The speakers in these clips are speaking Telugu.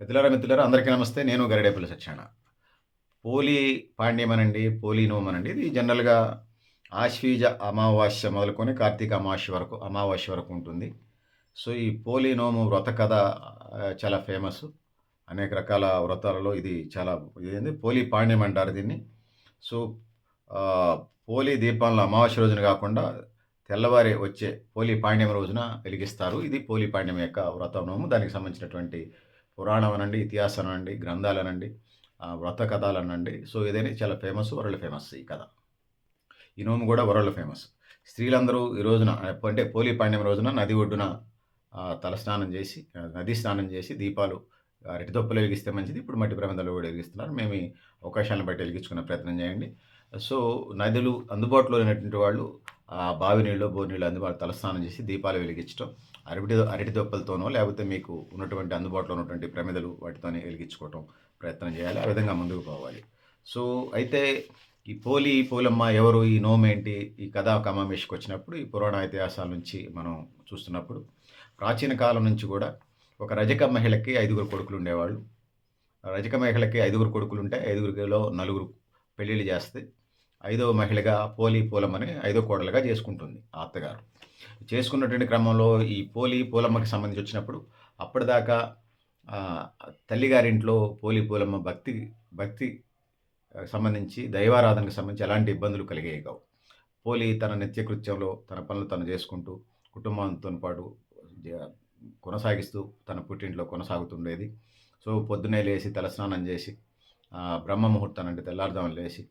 మిత్రులారా మిత్రులారా అందరికీ నమస్తే. నేను గరిడేపల్లి సత్యాన పోలి పాండ్యమనండి పోలినోమనండి ఇది జనరల్గా ఆశ్వీజ అమావాస్య మొదలుకొని కార్తీక అమావాస్య వరకు అమావాస్య వరకు ఉంటుంది. సో ఈ పోలి నోము వ్రత కథ చాలా ఫేమస్. అనేక రకాల వ్రతాలలో ఇది చాలా ఇది పోలి పాండ్యం అంటారు దీన్ని. సో పోలి దీపాలను అమావాస్య రోజున కాకుండా తెల్లవారి వచ్చే పోలి పాండ్యం రోజున వెలిగిస్తారు. ఇది పోలి పాండ్యం యొక్క వ్రతనోము దానికి సంబంధించినటువంటి పురాణం అనండి ఇతిహాసం అనండి గ్రంథాలు అనండి వ్రత కథలు అనండి సో ఏదైనా చాలా ఫేమస్ వరల్డ్ ఫేమస్ ఈ కథ. ఈ నోము కూడా వరల్డ్ ఫేమస్. స్త్రీలందరూ ఈ రోజున అంటే పోలి పాండ్యం రోజున నది ఒడ్డున తలస్నానం చేసి నది స్నానం చేసి దీపాలు అరటి దొప్పలు వెలిగిస్తే మంచిది. ఇప్పుడు మట్టి ప్రబంధాలు కూడా వెలిగిస్తున్నారు. మేము ఈ అవకాశాలను బట్టి వెలిగించుకునే ప్రయత్నం చేయండి. సో నదులు అందుబాటులో లేనటువంటి వాళ్ళు బావి నీళ్ళు బోరు నీళ్ళు అందుబాటు తలస్నానం చేసి దీపాలు వెలిగించడం అరటి అరటి దొప్పలతోనో లేకపోతే మీకు ఉన్నటువంటి అందుబాటులో ఉన్నటువంటి ప్రమిదలు వాటితోనే వెలిగించుకోవటం ప్రయత్నం చేయాలి ఆ విధంగా ముందుకు పోవాలి. సో అయితే ఈ పోలి పోలమ్మ ఎవరు ఈ నోమేంటి ఏంటి ఈ కథా కమామేష్కి వచ్చినప్పుడు ఈ పురాణ ఇతిహాసాల నుంచి మనం చూస్తున్నప్పుడు ప్రాచీన కాలం నుంచి కూడా ఒక రజక మహిళకి ఐదుగురు కొడుకులు ఉండేవాళ్ళు. రజక మహిళకి ఐదుగురు కొడుకులు ఉంటే ఐదుగురిలో నలుగురు పెళ్ళిళ్ళు చేస్తే ఐదవ మహిళగా పోలి పూలమ్మని ఐదో కోడలుగా చేసుకుంటుంది ఆ అత్తగారు. చేసుకున్నటువంటి క్రమంలో ఈ పోలి పూలమ్మకి సంబంధించి వచ్చినప్పుడు అప్పటిదాకా తల్లిగారింట్లో పోలి పూలమ్మ భక్తి భక్తి సంబంధించి దైవారాధనకు సంబంధించి ఎలాంటి ఇబ్బందులు కలిగేవి కావు. పోలి తన నిత్యకృత్యంలో తన పనులు తను చేసుకుంటూ కుటుంబంతో పాటు జ- కొనసాగిస్తూ తన పుట్టింట్లో కొనసాగుతుండేది. సో పొద్దున్నే లేచి తలస్నానం చేసి బ్రహ్మ ముహూర్తాన్ని అంటే తెల్లారుదామని లేచి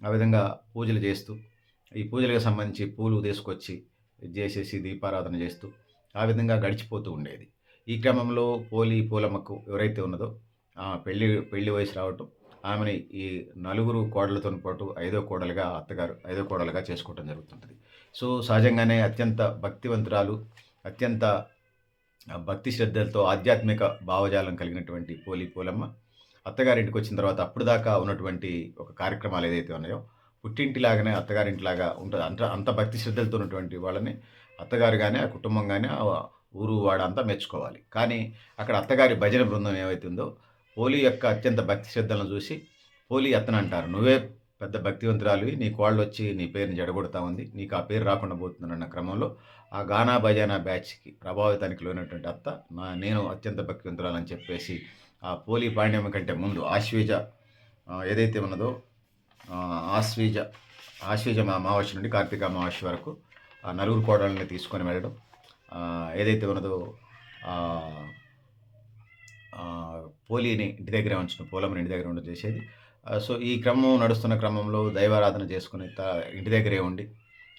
ఆ విధంగా పూజలు చేస్తూ ఈ పూజలకు సంబంధించి పూలు తీసుకొచ్చి చేసేసి దీపారాధన చేస్తూ ఆ విధంగా గడిచిపోతూ ఉండేది. ఈ క్రమంలో పోలి పూలమ్మకు ఎవరైతే ఉన్నదో ఆ పెళ్ళి పెళ్ళి వయసు రావటం ఆమెని ఈ నలుగురు కోడలతో పాటు ఐదో కోడలుగా అత్తగారు ఐదో కోడలుగా చేసుకోవటం జరుగుతుంటుంది. సో సహజంగానే అత్యంత భక్తివంతురాలు అత్యంత భక్తి శ్రద్ధలతో ఆధ్యాత్మిక భావజాలం కలిగినటువంటి పోలి పూలమ్మ అత్తగారింటికి వచ్చిన తర్వాత అప్పుడు దాకా ఉన్నటువంటి ఒక కార్యక్రమాలు ఏదైతే ఉన్నాయో పుట్టింటిలాగానే అత్తగారింటిలాగా ఉంటుంది. అంత అంత భక్తి శ్రద్ధలతో ఉన్నటువంటి వాళ్ళని అత్తగారు కానీ ఆ కుటుంబం కానీ ఆ ఊరు వాడ అంతా మెచ్చుకోవాలి. కానీ అక్కడ అత్తగారి భజన బృందం ఏమైతే ఉందో పోలీ యొక్క అత్యంత భక్తి శ్రద్ధలను చూసి పోలీ అత్తను అంటారు. నువ్వే పెద్ద భక్తివంతురాలివి నీ కోళ్ళు వచ్చి నీ పేరుని జడగొడతా ఉంది నీకు ఆ పేరు రాకుండా పోతుందన్న క్రమంలో ఆ గానా భజన బ్యాచ్కి ప్రభావితానికి లోనటువంటి అత్త నా నేను అత్యంత భక్తివంతురాలని చెప్పేసి పోలి పాండ్యం కంటే ముందు ఆశ్వేజ ఏదైతే ఉన్నదో ఆశ్వేజ ఆశ్వీజ అమావాస్య నుండి కార్తీక అమావాస్య వరకు ఆ నలుగురు కోడళ్ళని తీసుకొని వెళ్ళడం ఏదైతే ఉన్నదో పోలీని ఇంటి దగ్గరే ఉంచిన పోలమ్మని ఇంటి దగ్గర ఉండి చేసేది. సో ఈ క్రమం నడుస్తున్న క్రమంలో దైవారాధన చేసుకుని త ఇంటి దగ్గరే ఉండి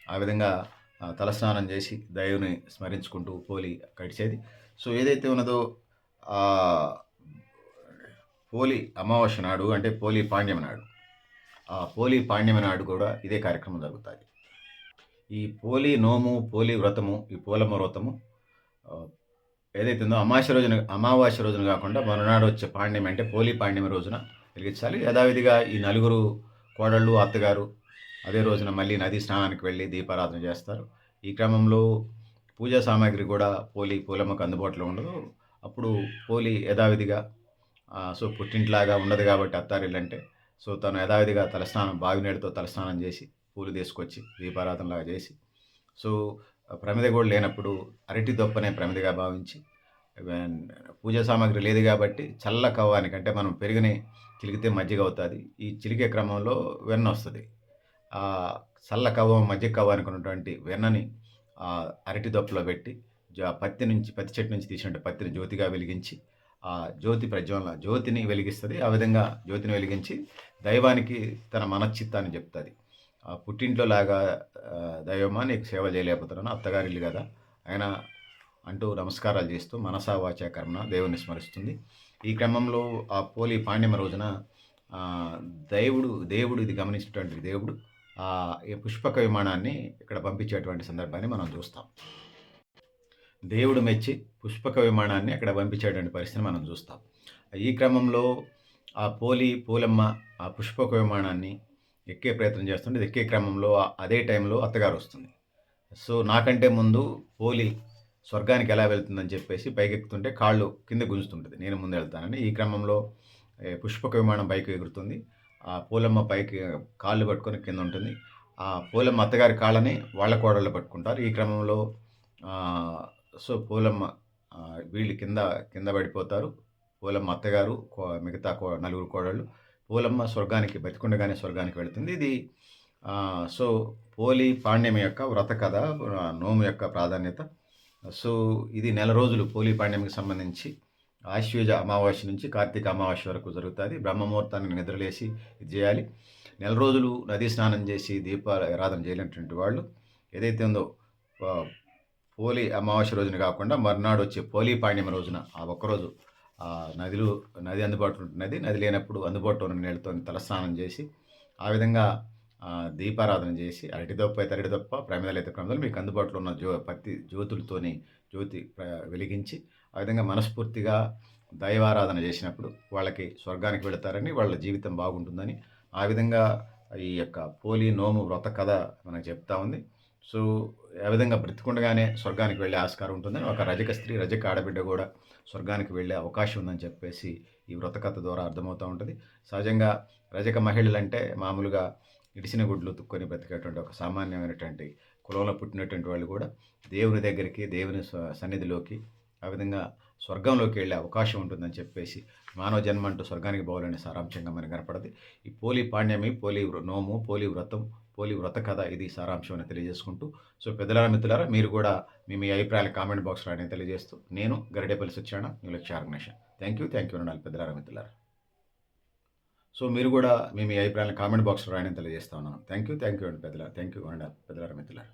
ఆ విధంగా తలస్నానం చేసి దైవుని స్మరించుకుంటూ పోలి గడిచేది సో ఏదైతే ఉన్నదో పోలి అమావాస్య నాడు అంటే పోలి పాండ్యం నాడు. ఆ పోలి పాండ్యం నాడు కూడా ఇదే కార్యక్రమం జరుగుతుంది. ఈ పోలి నోము పోలి వ్రతము ఈ పోలమ్మ వ్రతము ఆ, ఏదైతే ఉందో అమావాస్య రోజున అమావాస్య రోజున కాకుండా మరునాడు వచ్చే పాండ్యం అంటే పోలి పాండ్యం రోజున వెలిగించాలి. యథావిధిగా ఈ నలుగురు కోడళ్ళు అత్తగారు అదే రోజున మళ్ళీ నది స్నానానికి వెళ్ళి దీపారాధన చేస్తారు. ఈ క్రమంలో పూజా సామాగ్రి కూడా పోలి పూలమ్మకు అందుబాటులో ఉండదు. అప్పుడు పోలి యథావిధిగా సో పుట్టింట్లాగా ఉండదు కాబట్టి అత్తారిల్లు అంటే సో తను యథావిధిగా తలస్నానం బావినీటితో తలస్నానం చేసి పూలు తీసుకొచ్చి దీపారాధనలాగా చేసి సో ప్రమిద కూడా లేనప్పుడు అరటి దొప్పనే ప్రమిదగా భావించి ఈవెన్ పూజా సామాగ్రి లేదు కాబట్టి చల్ల కవ్వానికి అంటే మనం పెరుగుని చిలికితే మజ్జిగ అవుతుంది. ఈ చిలికే క్రమంలో వెన్న వస్తుంది. ఆ చల్ల కవ్వం మజ్జిగ కవ్వానికి ఉన్నటువంటి వెన్నని అరటి దొప్పలో పెట్టి పత్తి నుంచి పత్తి చెట్టు నుంచి తీసినట్టు పత్తిని జ్యోతిగా వెలిగించి ఆ జ్యోతి ప్రజ్వలన జ్యోతిని వెలిగిస్తుంది. ఆ విధంగా జ్యోతిని వెలిగించి దైవానికి తన మనశ్చిత్తాన్ని చెప్తుంది. ఆ పుట్టింట్లో లాగా దైవమా నీకు సేవ చేయలేకపోతున్నాను. అత్తగారిల్లు కదా. ఆయన అంటూ నమస్కారాలు చేస్తూ మనసా వాచా దేవుని స్మరిస్తుంది. ఈ క్రమంలో ఆ పోలి పాండ్యమ రోజున దైవుడు దేవుడు దేవుడు ఇది గమనించినటువంటి దేవుడు ఆ ఈ పుష్పక విమానాన్ని ఇక్కడ పంపించేటువంటి సందర్భాన్ని మనం చూస్తాం. దేవుడు మెచ్చి పుష్పక విమానాన్ని అక్కడ పంపించేటువంటి పరిస్థితిని మనం చూస్తాం. ఈ క్రమంలో ఆ పోలి పూలమ్మ ఆ పుష్పక విమానాన్ని ఎక్కే ప్రయత్నం చేస్తుంటే ఎక్కే క్రమంలో అదే టైంలో అత్తగారు వస్తుంది. సో నాకంటే ముందు పోలి స్వర్గానికి ఎలా వెళ్తుందని చెప్పేసి పైకెక్కుతుంటే కాళ్ళు కింద గుంజుతుంటుంది. నేను ముందు వెళ్తానని ఈ క్రమంలో పుష్పక విమానం పైకి ఎగురుతుంది. ఆ పూలమ్మ పైకి కాళ్ళు పట్టుకొని కింద ఉంటుంది. ఆ పూలమ్మ అత్తగారి కాళ్ళని వాళ్ళ కోడళ్ళు పట్టుకుంటారు. ఈ క్రమంలో సో పూలమ్మ వీళ్ళు కింద కింద పడిపోతారు. పూలమ్మ అత్తగారు కో- మిగతా కో నలుగురు కోడళ్ళు. పూలమ్మ స్వర్గానికి బతికుండగానే స్వర్గానికి వెళుతుంది. ఇది సో పోలి పాండ్యం యొక్క వ్రత కథ నోము యొక్క ప్రాధాన్యత. సో ఇది నెల రోజులు పోలి పాండ్యంకి సంబంధించి ఆశ్వేజ అమావాస్య నుంచి కార్తీక అమావాస్య వరకు జరుగుతుంది. బ్రహ్మముహూర్తాన్ని నిద్రలేసి ఇది చేయాలి. నెల రోజులు నదీ స్నానం చేసి దీప ఆరాధన చేయలేనటువంటి వాళ్ళు ఏదైతే ఉందో పోలి అమావాస్య రోజున కాకుండా మర్నాడు వచ్చే పోలి పాండ్యం రోజున ఆ ఒక్కరోజు ఆ నదిలో నది అందుబాటులో ఉంటున్నది. నది లేనప్పుడు అందుబాటులో ఉన్న నీళ్ళతో తలస్నానం చేసి ఆ విధంగా దీపారాధన చేసి అరటి దొప్ప అయితే అరటి దొప్ప ప్రమిదలు అయితే ప్రమిదలు మీకు అందుబాటులో ఉన్న జ్యో పత్తి జ్యోతులతోని జ్యోతి వెలిగించి ఆ విధంగా మనస్ఫూర్తిగా దైవారాధన చేసినప్పుడు వాళ్ళకి స్వర్గానికి వెళతారని వాళ్ళ జీవితం బాగుంటుందని ఆ విధంగా ఈ యొక్క పోలి నోము వ్రత కథ మనకు చెప్తా ఉంది. సో ఆ విధంగా బ్రతికుండగానే స్వర్గానికి వెళ్ళే ఆస్కారం ఉంటుందని ఒక రజక స్త్రీ రజక ఆడబిడ్డ కూడా స్వర్గానికి వెళ్ళే అవకాశం ఉందని చెప్పేసి ఈ వ్రతకథ ద్వారా అర్థమవుతూ ఉంటుంది. సహజంగా రజక మహిళలు అంటే మామూలుగా ఇడిసిన గుడ్లు తుక్కొని బ్రతికేటువంటి ఒక సామాన్యమైనటువంటి కులంలో పుట్టినటువంటి వాళ్ళు కూడా దేవుని దగ్గరికి దేవుని స- సన్నిధిలోకి ఆ విధంగా స్వర్గంలోకి వెళ్ళే అవకాశం ఉంటుందని చెప్పేసి మానవ జన్మ అంటూ స్వర్గానికి పోవాలనే సారాంశంగా మనకు కనపడది. ఈ పోలి పాండ్యమి పోలి నోము పోలి వ్రతం పోలి వ్రత కథ ఇది సారాంశం అని తెలియజేసుకుంటూ సో పెద్దలారా మిత్రులారా మీరు కూడా మీ మీ అభిప్రాయాలు కామెంట్ బాక్స్లో అని తెలియజేస్తూ నేను Garidepalli సత్యాన new Lakshya organisation. Thank you thank you అనాలి పెద్దలారా మిత్రులారా. సో మీరు కూడా మీ మీ అభిప్రాయాలను కామెంట్ బాక్స్లో రాయని తెలియజేస్తా ఉన్నాను. థ్యాంక్ యూ థ్యాంక్ యూ అండి పెద్దల థ్యాంక్ యూ అండి పెద్దలారా మిత్రులారా.